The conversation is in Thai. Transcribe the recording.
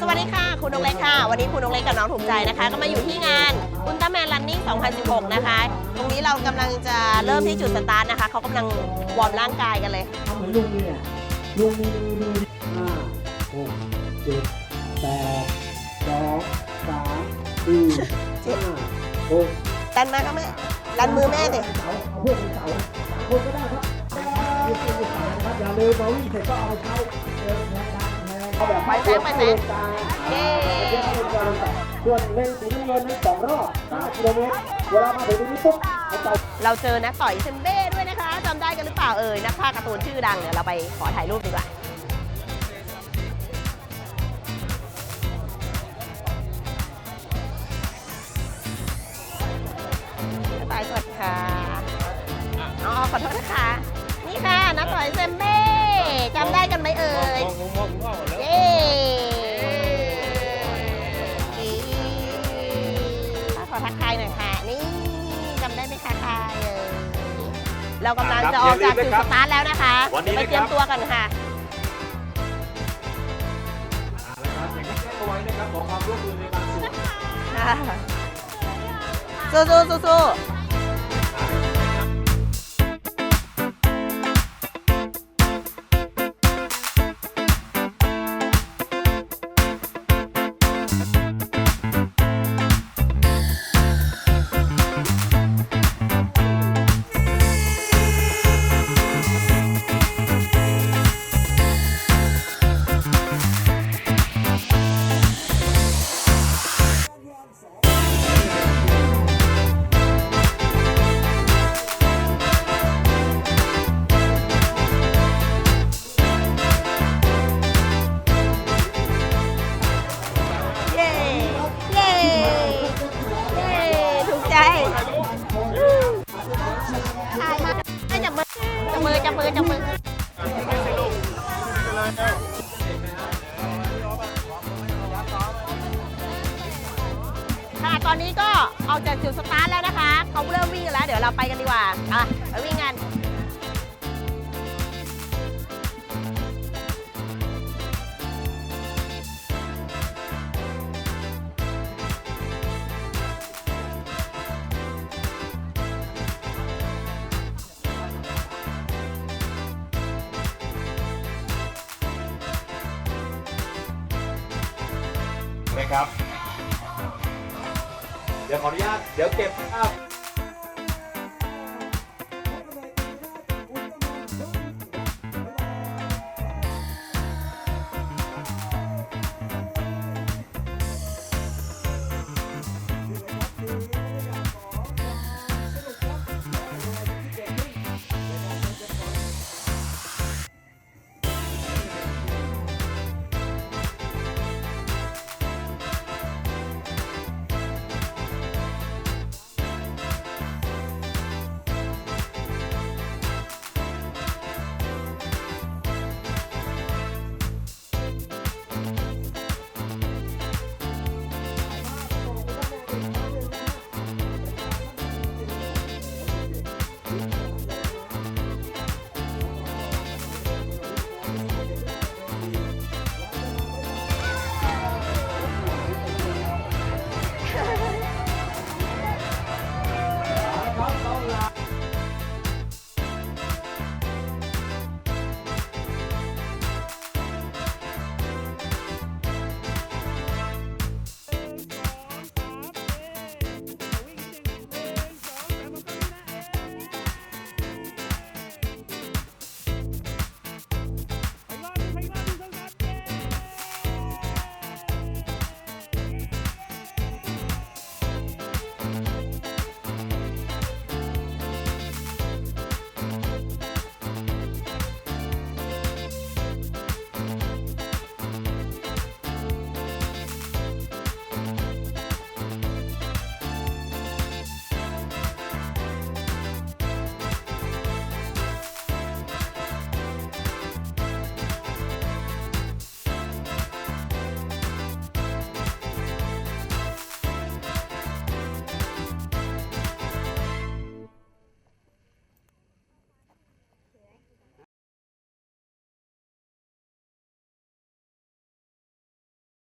สวัสดีค่ะ คุณนกเล็กค่ะ วันนี้คุณนกเล็กกับน้องถูกใจนะคะ ก็มาอยู่ที่งานอุลตร้าแมนรันนิ่ง 2016 นะคะ ตรงนี้เรากำลังจะเริ่มที่จุดสตาร์ทนะคะ เขากำลังวอร์มร่างกายกันเลย ทำเหมือนลุงเนี่ยลุงมีดูดูห้าหกเจ็ดแปดสองสามสี่ห้าหกดันมาก็แม่ดันมือแม่สิเสาเอาพวกเป็นเสาคนก็ได้ครับยืดเส้นยืดสายนะครับอย่าลืมมาวิ่งเสร็จก็เอาใช้เดินแทง ไปแสงไปแสงเย้ส่วนเลนสีน้ำเงินนั้นสองรอบ5กิโลเมตรเวลามาถึงตรงนี้ปุ๊บให้ต่อเราเจอนักต่อยเซมเบ้ด้วยนะคะจำได้กันหรือเปล่าเอ่ยนักพากย์การ์ตูนชื่อดังเดี๋ยวเราไปขอถ่ายรูปดีกว่าไปสวัสดีค่ะอ๋อขอโทษนะคะ นี่ค่ะนักต่อยเซมเบ้ เรากำลังจะออกจากจุดสตาร์ทแล้วนะคะวันนี้ไปนะเตครียรัมบตัวกันค่ะนะครั ค่ะ ตอนนี้ก็ออกจากจุดสตาร์ทแล้วนะคะเขาเริ่มวิ่งแล้ว เดี๋ยวเราไปกันดีกว่าอะไปวิ่งกัน นะครับ เดี๋ยวขออนุญาตเดี๋ยวเก็บภาพ